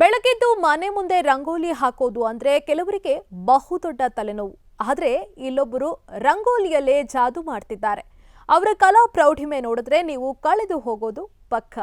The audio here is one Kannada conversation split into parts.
ಬೆಳಗಿದ್ದು ಮನೆ ಮುಂದೆ ರಂಗೋಲಿ ಹಾಕೋದು ಅಂದ್ರೆ ಕೆಲವರಿಗೆ ಬಹುದೊಡ್ಡ ತಲೆನೋವು. ಆದರೆ ಇಲ್ಲೊಬ್ಬರು ರಂಗೋಲಿಯಲ್ಲೇ ಜಾದು ಮಾಡ್ತಿದ್ದಾರೆ. ಅವರ ಕಲಾ ಪ್ರೌಢಿಮೆ ನೋಡಿದ್ರೆ ನೀವು ಕಳೆದು ಹೋಗೋದು ಪಕ್ಕ.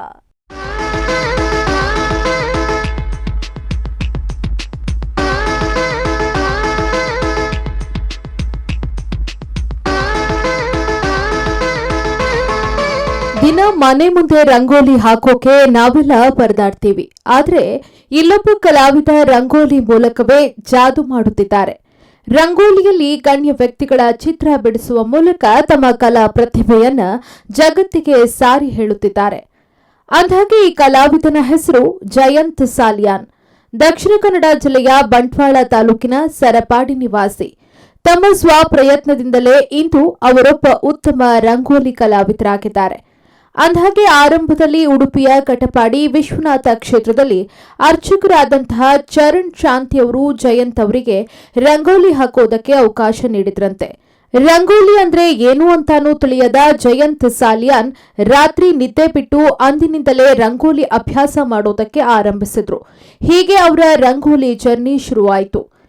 ದಿನ ಮನೆ ಮುಂದೆ ರಂಗೋಲಿ ಹಾಕೋಕೆ ನಾವೆಲ್ಲ ಪರದಾಡ್ತೀವಿ. ಆದ್ರೆ ಇಲ್ಲೊಬ್ಬ ಕಲಾವಿದ ರಂಗೋಲಿ ಮೂಲಕವೇ ಜಾದು ಮಾಡುತ್ತಿದ್ದಾರೆ. ರಂಗೋಲಿಯಲ್ಲಿ ಗಣ್ಯ ವ್ಯಕ್ತಿಗಳ ಚಿತ್ರ ಬಿಡಿಸುವ ಮೂಲಕ ತಮ್ಮ ಕಲಾ ಪ್ರತಿಭೆಯನ್ನ ಜಗತ್ತಿಗೆ ಸಾರಿ ಹೇಳುತ್ತಿದ್ದಾರೆ. ಅಂದ್ಹಾಗೆ ಈ ಕಲಾವಿದನ ಹೆಸರು ಜಯಂತ್ ಸಾಲಿಯಾನ್. ದಕ್ಷಿಣ ಕನ್ನಡ ಜಿಲ್ಲೆಯ ಬಂಟ್ವಾಳ ತಾಲೂಕಿನ ಸರಪಾಡಿ ನಿವಾಸಿ. ತಮ್ಮ ಸ್ವಪ್ರಯತ್ನದಿಂದಲೇ ಇಂದು ಅವರೊಬ್ಬ ಉತ್ತಮ ರಂಗೋಲಿ ಕಲಾವಿದರಾಗಿದ್ದಾರೆ. ಅಂದ್ಹಾಗೆ ಆರಂಭದಲ್ಲಿ ಉಡುಪಿಯ ಕಟಪಾಡಿ ವಿಶ್ವನಾಥ ಕ್ಷೇತ್ರದಲ್ಲಿ ಅರ್ಚಕರಾದಂತಹ ಚರಣ್ ಶಾಂತಿಯವರು ಜಯಂತ್ ಅವರಿಗೆ ರಂಗೋಲಿ ಹಾಕೋದಕ್ಕೆ ಅವಕಾಶ ನೀಡಿದ್ರಂತೆ. ರಂಗೋಲಿ ಅಂದ್ರೆ ಏನು ಅಂತಾನೂ ತಿಳಿಯದ ಜಯಂತ್ ಸಾಲಿಯಾನ್ ರಾತ್ರಿ ನಿದ್ದೆ ಬಿಟ್ಟು ಅಂದಿನಿಂದಲೇ ರಂಗೋಲಿ ಅಭ್ಯಾಸ ಮಾಡೋದಕ್ಕೆ ಆರಂಭಿಸಿದ್ರು. ಹೀಗೆ ಅವರ ರಂಗೋಲಿ ಜರ್ನಿ ಶುರುವಾಯಿತು.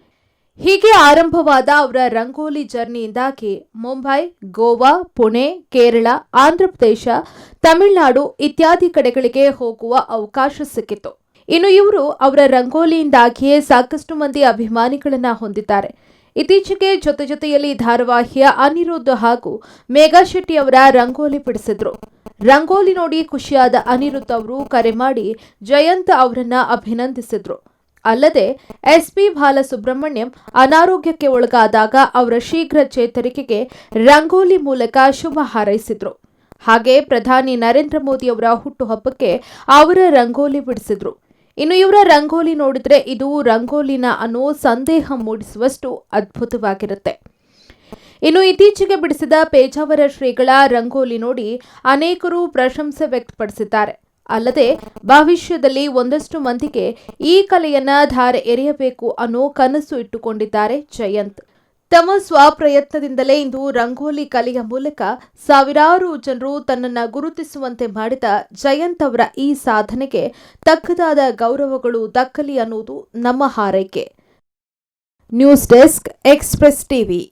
ಹೀಗೆ ಆರಂಭವಾದ ಅವರ ರಂಗೋಲಿ ಜರ್ನಿಯಿಂದಾಗಿ ಮುಂಬೈ, ಗೋವಾ, ಪುಣೆ, ಕೇರಳ, ಆಂಧ್ರಪ್ರದೇಶ, ತಮಿಳುನಾಡು ಇತ್ಯಾದಿ ಕಡೆಗಳಿಗೆ ಹೋಗುವ ಅವಕಾಶ ಸಿಕ್ಕಿತು. ಇನ್ನು ಇವರು ಅವರ ರಂಗೋಲಿಯಿಂದಾಗಿಯೇ ಸಾಕಷ್ಟು ಮಂದಿ ಅಭಿಮಾನಿಗಳನ್ನ ಹೊಂದಿದ್ದಾರೆ. ಇತ್ತೀಚೆಗೆ ಜೊತೆ ಜೊತೆಯಲ್ಲಿ ಧಾರಾವಾಹಿಯ ಅನಿರುದ್ಧ ಹಾಗೂ ಮೇಘಾ ಶೆಟ್ಟಿ ಅವರ ರಂಗೋಲಿ ಬಿಡಿಸಿದ್ರು. ರಂಗೋಲಿ ನೋಡಿ ಖುಷಿಯಾದ ಅನಿರುದ್ಧ ಅವರು ಕರೆ ಮಾಡಿ ಜಯಂತ್ ಅವರನ್ನ ಅಭಿನಂದಿಸಿದ್ರು. ಅಲ್ಲದೆ ಎಸ್ಪಿ ಬಾಲಸುಬ್ರಹ್ಮಣ್ಯಂ ಅನಾರೋಗ್ಯಕ್ಕೆ ಒಳಗಾದಾಗ ಅವರ ಶೀಘ್ರ ಚೇತರಿಕೆಗೆ ರಂಗೋಲಿ ಮೂಲಕ ಶುಭ ಹಾರೈಸಿದ್ರು. ಹಾಗೆ ಪ್ರಧಾನಿ ನರೇಂದ್ರ ಮೋದಿ ಅವರ ಹುಟ್ಟುಹಬ್ಬಕ್ಕೆ ಅವರ ರಂಗೋಲಿ ಬಿಡಿಸಿದ್ರು. ಇನ್ನು ಇವರ ರಂಗೋಲಿ ನೋಡಿದ್ರೆ ಇದು ರಂಗೋಲಿನ ಅನ್ನೋ ಸಂದೇಹ ಮೂಡಿಸುವಷ್ಟು ಅದ್ಭುತವಾಗಿರುತ್ತೆ. ಇನ್ನು ಇತ್ತೀಚೆಗೆ ಬಿಡಿಸಿದ ಪೇಜಾವರ ಶ್ರೀಗಳ ರಂಗೋಲಿ ನೋಡಿ ಅನೇಕರು ಪ್ರಶಂಸೆ ವ್ಯಕ್ತಪಡಿಸಿದ್ದಾರೆ. ಅಲ್ಲದೆ ಭವಿಷ್ಯದಲ್ಲಿ ಒಂದಷ್ಟು ಮಂದಿಗೆ ಈ ಕಲೆಯನ್ನ ಧಾರೆ ಎರೆಯಬೇಕು ಅನ್ನೋ ಕನಸು ಇಟ್ಟುಕೊಂಡಿದ್ದಾರೆ ಜಯಂತ್. ತಮ್ಮ ಸ್ವಪ್ರಯತ್ನದಿಂದಲೇ ಇಂದು ರಂಗೋಲಿ ಕಲೆಯ ಮೂಲಕ ಸಾವಿರಾರು ಜನರು ತನ್ನನ್ನು ಗುರುತಿಸುವಂತೆ ಮಾಡಿದ ಜಯಂತ್ ಅವರ ಈ ಸಾಧನೆಗೆ ತಕ್ಕದಾದ ಗೌರವಗಳು ದಕ್ಕಲಿ ಅನ್ನುವುದು ನಮ್ಮ ಹಾರೈಕೆ. News desk express TV.